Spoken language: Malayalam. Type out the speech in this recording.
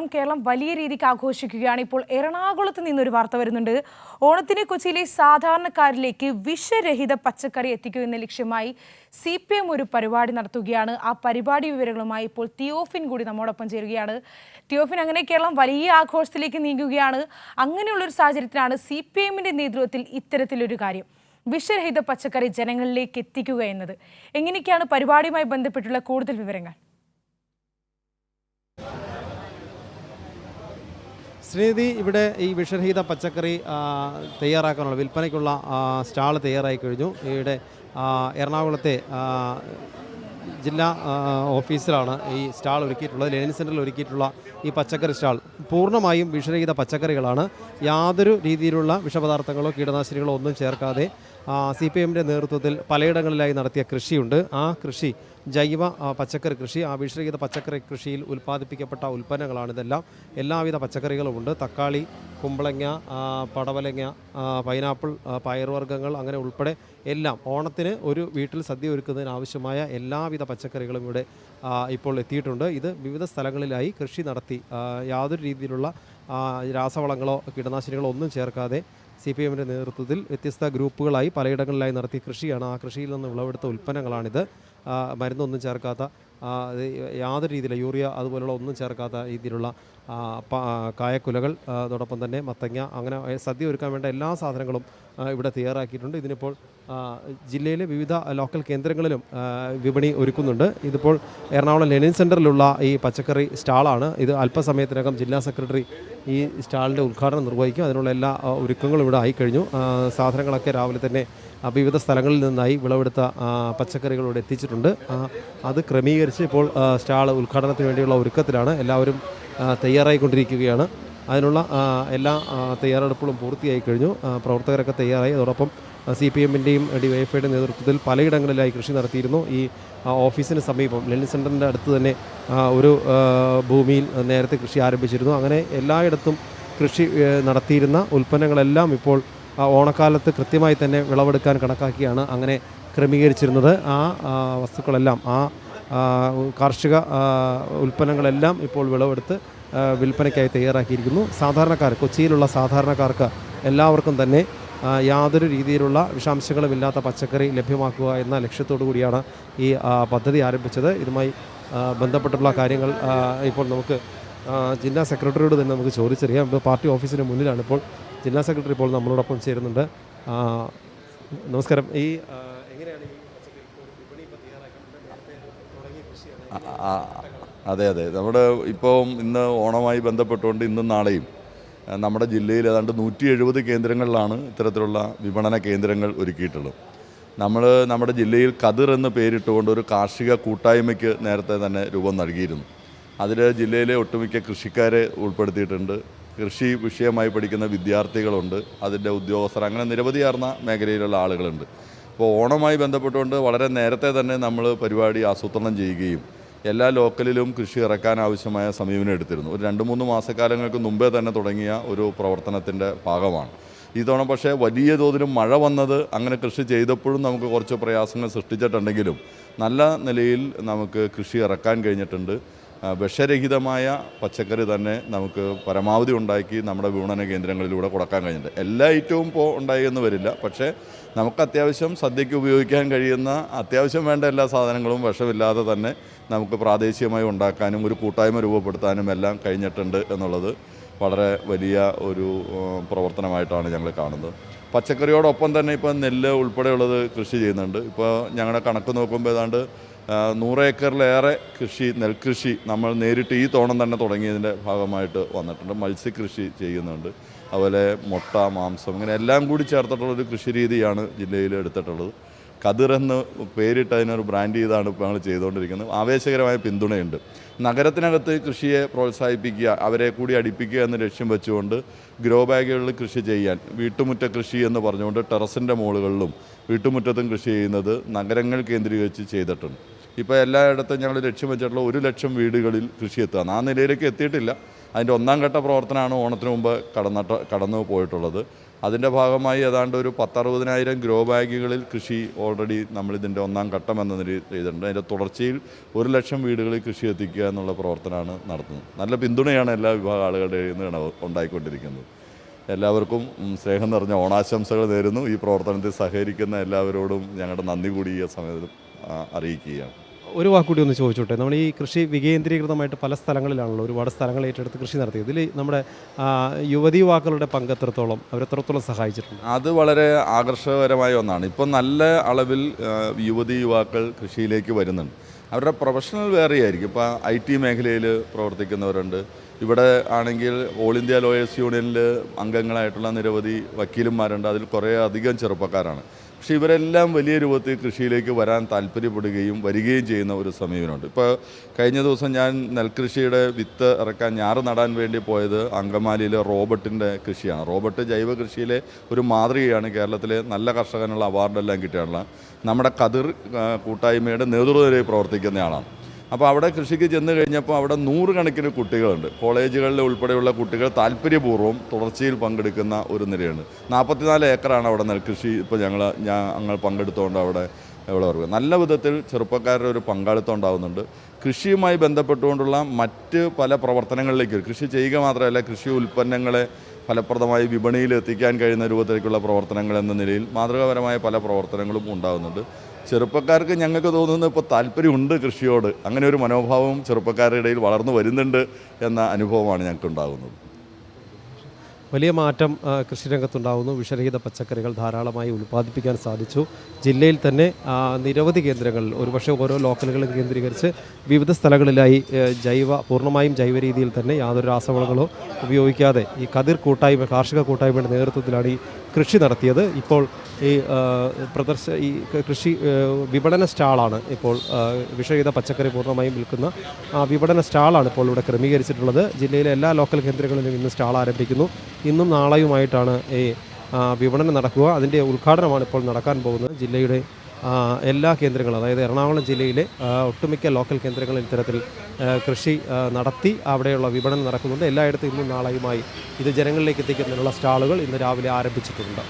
ഓണം കേരളം വലിയ രീതിക്ക് ആഘോഷിക്കുകയാണ്. ഇപ്പോൾ എറണാകുളത്ത് നിന്നൊരു വാർത്ത വരുന്നുണ്ട്. ഓണത്തിന് കൊച്ചിയിലെ സാധാരണക്കാരിലേക്ക് വിഷരഹിത പച്ചക്കറി എത്തിക്കുക എന്ന ലക്ഷ്യമായി സി പി എം ഒരു പരിപാടി നടത്തുകയാണ്. ആ പരിപാടി വിവരങ്ങളുമായി ഇപ്പോൾ തിയോഫിൻ കൂടി നമ്മോടൊപ്പം ചേരുകയാണ്. തിയോഫിൻ അങ്ങനെ കേരളം വലിയ ആഘോഷത്തിലേക്ക് നീങ്ങുകയാണ്. അങ്ങനെയുള്ളൊരു സാഹചര്യത്തിലാണ് സി പി എമ്മിന്റെ നേതൃത്വത്തിൽ ഇത്തരത്തിലൊരു കാര്യം. വിഷരഹിത പച്ചക്കറി ജനങ്ങളിലേക്ക് എത്തിക്കുക എന്നത്. എങ്ങനെയൊക്കെയാണ് പരിപാടിയുമായി ബന്ധപ്പെട്ടുള്ള കൂടുതൽ വിവരങ്ങൾ? ശ്രീനിധി ഇവിടെ ഈ വിഷരഹിത പച്ചക്കറി തയ്യാറാക്കാനുള്ള വിൽപ്പനയ്ക്കുള്ള സ്റ്റാൾ തയ്യാറായി കഴിഞ്ഞു. ഇവിടെ എറണാകുളത്തെ ജില്ലാ ഓഫീസിലാണ് ഈ സ്റ്റാൾ ഒരുക്കിയിട്ടുള്ളത്. ലെനിൻ സെന്ററിൽ ഒരുക്കിയിട്ടുള്ള ഈ പച്ചക്കറി സ്റ്റാൾ പൂർണമായും വിഷരഹിത പച്ചക്കറികളാണ്. യാതൊരു രീതിയിലുള്ള വിഷപദാർത്ഥങ്ങളോ കീടനാശിനികളോ ഒന്നും ചേർക്കാതെ സി പി എമ്മിന്റെ നേതൃത്വത്തിൽ പലയിടങ്ങളിലായി നടത്തിയ കൃഷിയുണ്ട്. ആ കൃഷി ജൈവ പച്ചക്കറി കൃഷി ആ വിഷരഹിത പച്ചക്കറി കൃഷിയിൽ ഉൽപ്പാദിപ്പിക്കപ്പെട്ട ഉൽപ്പന്നങ്ങളാണ് ഇതെല്ലാം. എല്ലാവിധ പച്ചക്കറികളുമുണ്ട് തക്കാളി കുമ്പളങ്ങ പടവലങ്ങ പൈനാപ്പിൾ പയറുവർഗങ്ങൾ അങ്ങനെ ഉൾപ്പെടെ എല്ലാം ഓണത്തിന് ഒരു വീട്ടിൽ സദ്യ ഒരുക്കുന്നതിന് ആവശ്യമായ എല്ലാവിധ പച്ചക്കറികളും ഇവിടെ ഇപ്പോൾ എത്തിയിട്ടുണ്ട്. ഇത് വിവിധ സ്ഥലങ്ങളിലായി കൃഷി നടത്തി യാതൊരു രീതിയിലുള്ള രാസവളങ്ങളോ കീടനാശിനികളോ ഒന്നും ചേർക്കാതെ സി പി എമ്മിന്റെ നേതൃത്വത്തിൽ വ്യത്യസ്ത ഗ്രൂപ്പുകളായി പലയിടങ്ങളിലായി നടത്തിയ കൃഷിയാണ്. ആ കൃഷിയിൽ നിന്ന് വിളവെടുത്ത ഉൽപ്പന്നങ്ങളാണിത്. മരുന്നൊന്നും ചേർക്കാത്ത യാതൊരു രീതിയിലുള്ള യൂറിയ അതുപോലുള്ള ഒന്നും ചേർക്കാത്ത രീതിയിലുള്ള കായക്കുലകൾ അതോടൊപ്പം തന്നെ മത്തങ്ങ അങ്ങനെ സദ്യ ഒരുക്കാൻ വേണ്ട എല്ലാ സാധനങ്ങളും ഇവിടെ തയ്യാറാക്കിയിട്ടുണ്ട്. ഇതിനിപ്പോൾ ജില്ലയിലെ വിവിധ ലോക്കൽ കേന്ദ്രങ്ങളിലും വിപണി ഒരുക്കുന്നുണ്ട്. ഇതിപ്പോൾ എറണാകുളം ലെനിൻ സെന്ററിലുള്ള ഈ പച്ചക്കറി സ്റ്റാളാണ്. ഇത് അല്പസമയത്തിനകം ജില്ലാ സെക്രട്ടറി ഈ സ്റ്റാളിന്റെ ഉദ്ഘാടനം നിർവഹിക്കും. അതിനുള്ള എല്ലാ ഒരുക്കങ്ങളും ഇവിടെ ആയിക്കഴിഞ്ഞു. സാധനങ്ങളൊക്കെ രാവിലെ തന്നെ വിവിധ സ്ഥലങ്ങളിൽ നിന്നായി വിളവെടുത്ത പച്ചക്കറികളോട് എത്തിച്ചിട്ടുണ്ട്. അത് ക്രമീകരിച്ച് ഇപ്പോൾ സ്റ്റാൾ ഉദ്ഘാടനത്തിന് വേണ്ടിയുള്ള ഒരുക്കത്തിലാണ് എല്ലാവരും തയ്യാറായിക്കൊണ്ടിരിക്കുകയാണ്. അതിനുള്ള എല്ലാ തയ്യാറെടുപ്പുകളും പൂർത്തിയായി കഴിഞ്ഞു. പ്രവർത്തകരൊക്കെ തയ്യാറായി. അതോടൊപ്പം സി പി എമ്മിന്റെയും ഡി ഡിവൈഎഫ്ഐയുടെ നേതൃത്വത്തിൽ പലയിടങ്ങളിലായി കൃഷി നടത്തിയിരുന്നു. ഈ ഓഫീസിന് സമീപം ലെനിൻ സെന്ററിന്റെ അടുത്ത് തന്നെ ഒരു ഭൂമിയിൽ നേരത്തെ കൃഷി ആരംഭിച്ചിരുന്നു. അങ്ങനെ എല്ലായിടത്തും കൃഷി നടത്തിയിരുന്ന ഉൽപ്പന്നങ്ങളെല്ലാം ഇപ്പോൾ ഓണക്കാലത്ത് കൃത്യമായി തന്നെ വിളവെടുക്കാൻ കണക്കാക്കിയാണ് അങ്ങനെ ക്രമീകരിച്ചിരുന്നത്. ആ ആ, വസ്തുക്കളെല്ലാം ആ ആ, കാർഷിക ഉൽപ്പന്നങ്ങളെല്ലാം ഇപ്പോൾ വിളവെടുത്ത് ആ, വിൽപ്പനയ്ക്കായി തയ്യാറാക്കിയിരിക്കുന്നു. സാധാരണക്കാർ കൊച്ചിയിലുള്ള സാധാരണക്കാർക്ക് എല്ലാവർക്കും തന്നെ യാതൊരു രീതിയിലുള്ള വിഷാംശങ്ങളുമില്ലാത്ത പച്ചക്കറി ലഭ്യമാക്കുക എന്ന ലക്ഷ്യത്തോടു കൂടിയാണ് ഈ പദ്ധതി ആരംഭിച്ചത്. ഇതുമായി ബന്ധപ്പെട്ടുള്ള കാര്യങ്ങൾ ഇപ്പോൾ നമുക്ക് ജില്ലാ സെക്രട്ടറിയോട് തന്നെ നമുക്ക് ചോദിച്ചറിയാം. പാർട്ടി ഓഫീസിന് മുന്നിലാണ് ഇപ്പോൾ ജില്ലാ സെക്രട്ടറി ഇപ്പോൾ നമ്മളോടൊപ്പം ചേരുന്നുണ്ട്. നമസ്കാരം. ഈ എങ്ങനെയാണ് അതെ അതെ. നമ്മുടെ ഇപ്പോൾ ഇന്ന് ഓണമായി ബന്ധപ്പെട്ടുകൊണ്ട് ഇന്നും നാളെയും നമ്മുടെ ജില്ലയിൽ ഏതാണ്ട് നൂറ്റി എഴുപത് കേന്ദ്രങ്ങളിലാണ് ഇത്തരത്തിലുള്ള വിപണന കേന്ദ്രങ്ങൾ ഒരുക്കിയിട്ടുള്ളത്. നമ്മൾ നമ്മുടെ ജില്ലയിൽ കതിർ എന്ന് പേരിട്ടുകൊണ്ട് ഒരു കാർഷിക കൂട്ടായ്മയ്ക്ക് നേരത്തെ തന്നെ രൂപം നൽകിയിരുന്നു. അതിൽ ജില്ലയിലെ ഒട്ടുമിക്ക കൃഷിക്കാരെ ഉൾപ്പെടുത്തിയിട്ടുണ്ട്. കൃഷി വിഷയമായി പഠിക്കുന്ന വിദ്യാർത്ഥികളുണ്ട്. അതിന്റെ ഉദ്യോഗസ്ഥർ. അങ്ങനെ നിരവധിയാർന്ന മേഖലയിലുള്ള ആളുകളുണ്ട്. അപ്പോൾ ഓണമായി ബന്ധപ്പെട്ടുകൊണ്ട് വളരെ നേരത്തെ തന്നെ നമ്മൾ പരിപാടി ആസൂത്രണം ചെയ്യുകയും എല്ലാ ലോക്കലിലും കൃഷി ഇറക്കാൻ ആവശ്യമായ സമീപനം എടുത്തിരുന്നു. ഒരു രണ്ട് മൂന്ന് മാസക്കാലങ്ങൾക്ക് മുമ്പേ തന്നെ തുടങ്ങിയ ഒരു പ്രവർത്തനത്തിന്റെ ഭാഗമാണ്. ഈ ഇത്തവണ പക്ഷേ വലിയ തോതിൽ മഴ വന്നത് അങ്ങനെ കൃഷി ചെയ്തപ്പോഴും നമുക്ക് കുറച്ച് പ്രയാസങ്ങൾ സൃഷ്ടിച്ചിട്ടുണ്ടെങ്കിലും നല്ല നിലയിൽ നമുക്ക് കൃഷി ഇറക്കാൻ കഴിഞ്ഞിട്ടുണ്ട്. വിഷരഹിതമായ പച്ചക്കറി തന്നെ നമുക്ക് പരമാവധി ഉണ്ടാക്കി നമ്മുടെ വിപണന കേന്ദ്രങ്ങളിലൂടെ കൊടുക്കാൻ കഴിഞ്ഞിട്ടുണ്ട്. എല്ലാ ഐറ്റവും ഇപ്പോൾ ഉണ്ടായി എന്ന് വരില്ല. പക്ഷേ നമുക്ക് അത്യാവശ്യം സദ്യയ്ക്ക് ഉപയോഗിക്കാൻ കഴിയുന്ന അത്യാവശ്യം വേണ്ട എല്ലാ സാധനങ്ങളും വിഷമില്ലാതെ തന്നെ നമുക്ക് പ്രാദേശികമായി ഉണ്ടാക്കാനും ഒരു കൂട്ടായ്മ രൂപപ്പെടുത്താനും എല്ലാം കഴിഞ്ഞിട്ടുണ്ട് എന്നുള്ളത് വളരെ വലിയ ഒരു പ്രവർത്തനമായിട്ടാണ് ഞങ്ങൾ കാണുന്നത്. പച്ചക്കറിയോടൊപ്പം തന്നെ ഇപ്പോൾ നെല്ല് ഉൾപ്പെടെയുള്ളത് കൃഷി ചെയ്യുന്നുണ്ട്. ഇപ്പോൾ ഞങ്ങളുടെ കണക്ക് നോക്കുമ്പോൾ ഏതാണ്ട് നൂറ് ഏക്കറിലേറെ കൃഷി നെൽകൃഷി നമ്മൾ നേരിട്ട് ഈ തോണം തന്നെ തുടങ്ങിയതിന്റെ ഭാഗമായിട്ട് വന്നിട്ടുണ്ട്. മത്സ്യകൃഷി ചെയ്യുന്നുണ്ട്. അതുപോലെ മുട്ട മാംസം ഇങ്ങനെ എല്ലാം കൂടി ചേർത്തിട്ടുള്ളൊരു കൃഷി രീതിയാണ് ജില്ലയിൽ എടുത്തിട്ടുള്ളത്. കതിർ എന്ന് പേരിട്ട് അതിനൊരു ബ്രാൻഡ് ചെയ്താണ് ഇപ്പോൾ ഞങ്ങൾ ചെയ്തുകൊണ്ടിരിക്കുന്നത് ആവേശകരമായ പിന്തുണയുണ്ട്. നഗരത്തിനകത്ത് കൃഷിയെ പ്രോത്സാഹിപ്പിക്കുക അവരെ കൂടി അടിപ്പിക്കുക എന്ന ലക്ഷ്യം വെച്ചുകൊണ്ട് ഗ്രോ ബാഗുകളിൽ കൃഷി ചെയ്യാൻ വീട്ടുമുറ്റ കൃഷി എന്ന് പറഞ്ഞുകൊണ്ട് ടെറസിന്റെ മുകളിലും വീട്ടുമുറ്റത്തും കൃഷി ചെയ്യുന്നത് നഗരങ്ങൾ കേന്ദ്രീകരിച്ച് ചെയ്തിട്ടുണ്ട്. ഇപ്പോൾ എല്ലായിടത്തും ഞങ്ങൾ ലക്ഷ്യം വെച്ചിട്ടുള്ള ഒരു ലക്ഷം വീടുകളിൽ കൃഷി എത്തുകയാണ്. ആ നിലയിലേക്ക് എത്തിയിട്ടില്ല. അതിന്റെ ഒന്നാം ഘട്ട പ്രവർത്തനമാണ് ഓണത്തിന് മുമ്പ് കടന്നിട്ട് കടന്നു പോയിട്ടുള്ളത്. അതിന്റെ ഭാഗമായി ഏതാണ്ട് ഒരു പത്തറുപതിനായിരം ഗ്രോ ബാഗുകളിൽ കൃഷി ഓൾറെഡി നമ്മളിതിന്റെ ഒന്നാം ഘട്ടം എന്ന നിലയിൽ ചെയ്തിട്ടുണ്ട്. അതിന്റെ തുടർച്ചയിൽ ഒരു ലക്ഷം വീടുകളിൽ കൃഷി എത്തിക്കുക എന്നുള്ള പ്രവർത്തനമാണ് നടത്തുന്നത്. നല്ല പിന്തുണയാണ് എല്ലാ വിഭാഗം ആളുകളുടെ നിന്ന് ഉണ്ടായിക്കൊണ്ടിരിക്കുന്നത്. എല്ലാവർക്കും സ്നേഹം നിറഞ്ഞ ഓണാശംസകൾ നേരുന്നു. ഈ പ്രവർത്തനത്തിൽ സഹകരിക്കുന്ന എല്ലാവരോടും ഞങ്ങളുടെ നന്ദി കൂടി ഈ സമയത്ത് അറിയിക്കുകയാണ്. ഒരു വാക്കുകൂടി ഒന്ന് ചോദിച്ചോട്ടെ. നമ്മൾ ഈ കൃഷി വികേന്ദ്രീകൃതമായിട്ട് പല സ്ഥലങ്ങളിലാണല്ലോ ഒരുപാട് സ്ഥലങ്ങൾ ഏറ്റെടുത്ത് കൃഷി നടത്തി ഇതിൽ നമ്മുടെ യുവതി യുവാക്കളുടെ പങ്ക് എത്രത്തോളം അവരെത്രത്തോളം സഹായിച്ചിട്ടുണ്ട്? അത് വളരെ ആകർഷകരമായ ഒന്നാണ്. ഇപ്പം നല്ല അളവിൽ യുവതി യുവാക്കൾ കൃഷിയിലേക്ക് വരുന്നുണ്ട്. അവരുടെ പ്രൊഫഷണൽ വേറെ ആയിരിക്കും. ഇപ്പോൾ ഐ ടി മേഖലയിൽ പ്രവർത്തിക്കുന്നവരുണ്ട്. ഇവിടെ ആണെങ്കിൽ ഓൾ ഇന്ത്യ ലോയേഴ്സ് യൂണിയനിൽ അംഗങ്ങളായിട്ടുള്ള നിരവധി വക്കീലന്മാരുണ്ട്. അതിൽ കുറേ അധികം ചെറുപ്പക്കാരാണ്. പക്ഷേ ഇവരെല്ലാം വലിയ രൂപത്തിൽ കൃഷിയിലേക്ക് വരാൻ താല്പര്യപ്പെടുകയും വരികയും ചെയ്യുന്ന ഒരു സമീപനമുണ്ട്. ഇപ്പോൾ കഴിഞ്ഞ ദിവസം ഞാൻ നെൽകൃഷിയുടെ വിത്ത് ഇറക്കാൻ ഞാറ് നടാൻ വേണ്ടി പോയത് അങ്കമാലിയിലെ റോബർട്ടിന്റെ കൃഷിയാണ്. റോബർട്ട് ജൈവ കൃഷിയിലെ ഒരു മാതൃകയാണ് കേരളത്തിലെ നല്ല കർഷകനുള്ള അവാർഡെല്ലാം കിട്ടിയിട്ടുള്ള നമ്മുടെ കതിർ കൂട്ടായ്മയുടെ നേതൃത്വത്തിൽ പ്രവർത്തിക്കുന്ന ആളാണ്. അപ്പോൾ അവിടെ കൃഷിക്ക് ചെന്ന് കഴിഞ്ഞപ്പോൾ അവിടെ നൂറുകണക്കിന് കുട്ടികളുണ്ട്. കോളേജുകളിൽ ഉൾപ്പെടെയുള്ള കുട്ടികൾ താല്പര്യപൂർവം തുടർച്ചയിൽ പങ്കെടുക്കുന്ന ഒരു നിരയുണ്ട് നാൽപ്പത്തിനാല് ഏക്കറാണ് അവിടെ നെൽകൃഷി ഇപ്പോൾ ഞങ്ങൾ ഞാൻ ഞങ്ങൾ പങ്കെടുത്തുകൊണ്ട് അവിടെ ഇവിടെ പറയുക നല്ല വിധത്തിൽ ചെറുപ്പക്കാരുടെ ഒരു പങ്കാളിത്തം ഉണ്ടാകുന്നുണ്ട് കൃഷിയുമായി ബന്ധപ്പെട്ടുകൊണ്ടുള്ള മറ്റ് പല പ്രവർത്തനങ്ങളിലേക്ക് കൃഷി ചെയ്യുക മാത്രമല്ല കൃഷി ഉൽപ്പന്നങ്ങളെ ഫലപ്രദമായി വിപണിയിൽ എത്തിക്കാൻ കഴിയുന്ന രൂപത്തിലേക്കുള്ള പ്രവർത്തനങ്ങൾ എന്ന നിലയിൽ മാതൃകാപരമായ പല പ്രവർത്തനങ്ങളും ഉണ്ടാകുന്നുണ്ട് ചെറുപ്പക്കാർക്ക് ഞങ്ങൾക്ക് തോന്നുന്നത് ഇപ്പോൾ താല്പര്യമുണ്ട് കൃഷിയോട്. അങ്ങനെ ഒരു മനോഭാവം ചെറുപ്പക്കാരുടെ ഇടയിൽ വളർന്നു വരുന്നുണ്ട് എന്ന അനുഭവമാണ് ഞങ്ങൾക്ക് ഉണ്ടാകുന്നത് വലിയ മാറ്റം കൃഷിരംഗത്തുണ്ടാകുന്നു വിഷരഹിത പച്ചക്കറികൾ ധാരാളമായി ഉൽപ്പാദിപ്പിക്കാൻ സാധിച്ചു. ജില്ലയിൽ തന്നെ നിരവധി കേന്ദ്രങ്ങളിൽ ഒരുപക്ഷെ ഓരോ ലോക്കലുകളും കേന്ദ്രീകരിച്ച് വിവിധ സ്ഥലങ്ങളിലായി ജൈവ പൂർണമായും ജൈവ രീതിയിൽ തന്നെ യാതൊരു രാസവളങ്ങളോ ഉപയോഗിക്കാതെ ഈ കതിർ കൂട്ടായ്മ കാർഷിക കൂട്ടായ്മയുടെ നേതൃത്വത്തിലാണ് ഈ കൃഷി നടത്തിയത്. ഇപ്പോൾ ഈ പ്രദർശ ഈ കൃഷി വിപണന സ്റ്റാളാണ് ഇപ്പോൾ വിഷയുത പച്ചക്കറി പൂർണമായും വിൽക്കുന്ന വിപണന സ്റ്റാളാണ് ഇപ്പോൾ ഇവിടെ ക്രമീകരിച്ചിട്ടുള്ളത്. ജില്ലയിലെ എല്ലാ ലോക്കൽ കേന്ദ്രങ്ങളിലും ഇന്ന് സ്റ്റാൾ ആരംഭിക്കുന്നു. ഇന്നും നാളെയുമായിട്ടാണ് ഈ വിപണനം നടക്കുക. അതിന്റെ ഉദ്ഘാടനമാണ് ഇപ്പോൾ നടക്കാൻ പോകുന്നത്. ജില്ലയുടെ എല്ലാ കേന്ദ്രങ്ങളും അതായത് എറണാകുളം ജില്ലയിലെ ഒട്ടുമിക്ക ലോക്കൽ കേന്ദ്രങ്ങളിൽ ഇത്തരത്തിൽ കൃഷി നടത്തി അവിടെയുള്ള വിപണനം നടക്കുന്നുണ്ട്. എല്ലായിടത്തും ഇന്നും നാളെയുമായി ഇത് ജനങ്ങളിലേക്ക് എത്തിക്കുന്നതിനുള്ള സ്റ്റാളുകൾ ഇന്ന് രാവിലെ ആരംഭിച്ചിട്ടുണ്ട്.